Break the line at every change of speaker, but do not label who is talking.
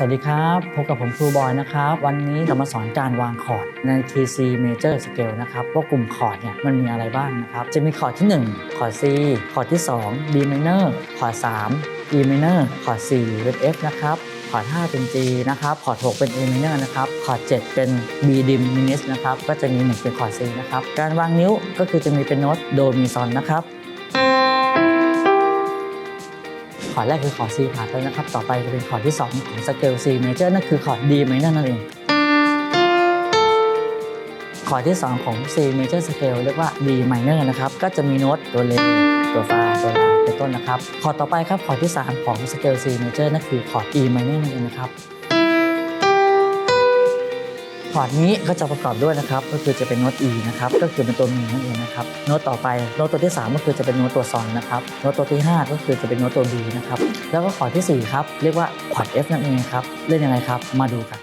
สวัสดีครับพบกับผมครูบอยนะครับ วันนี้เรามาสอนการวางคอร์ดใน KC Major Scale นะครับว่ากลุ่มคอร์ดเนี่ยมันมีอะไรบ้างนะครับ จะมีคอร์ดที่ 1 คอร์ด C คอร์ดที่ 2 B minor คอร์ด 3 E minor คอร์ด 4 เป็น F นะครับคอร์ด 5 เป็น G นะครับคอร์ด 6 เป็น A minor นะครับคอร์ด 7 เป็น B diminished นะครับก็จะมี 1 เป็นคอร์ด C นะครับการวางนิ้วก็คือจะมีเป็นโน้ตโดมีซอนนะครับ อร์ดแรกคือคอร์ด C ผ่านไปนะครับ ต่อไปจะเป็นคอร์ดที่ 2 ของสเกล C major นั่นคือคอร์ด D minor นั่นเองคอร์ดที่ 2 ของ C major scale เรียกว่า D minor นะครับ ก็จะมีโน้ตตัวเลตัวฟาตัวลาเป็นต้นนะครับ คอร์ดต่อไปครับ คอร์ดที่ 3 ของสเกล C major นั่นคือคอร์ด E minor นั่นเองนะครับ อร์ดนี้ก็จะประกอบด้วยนะครับก็คือจะเป็นโน้ต E นะครับก็คือเป็นตัวมีนั่นเองนะครับโน้ตต่อไปโน้ตตัวที่ 3 ก็คือจะเป็นโน้ตตัวซอนนะครับโน้ตตัวที่ 5 ก็คือจะเป็นโน้ตตัว B นะครับแล้วก็คอร์ดที่4ครับเรียกว่าคอร์ด F นั่นเองครับเล่นยังไงครับมาดูกัน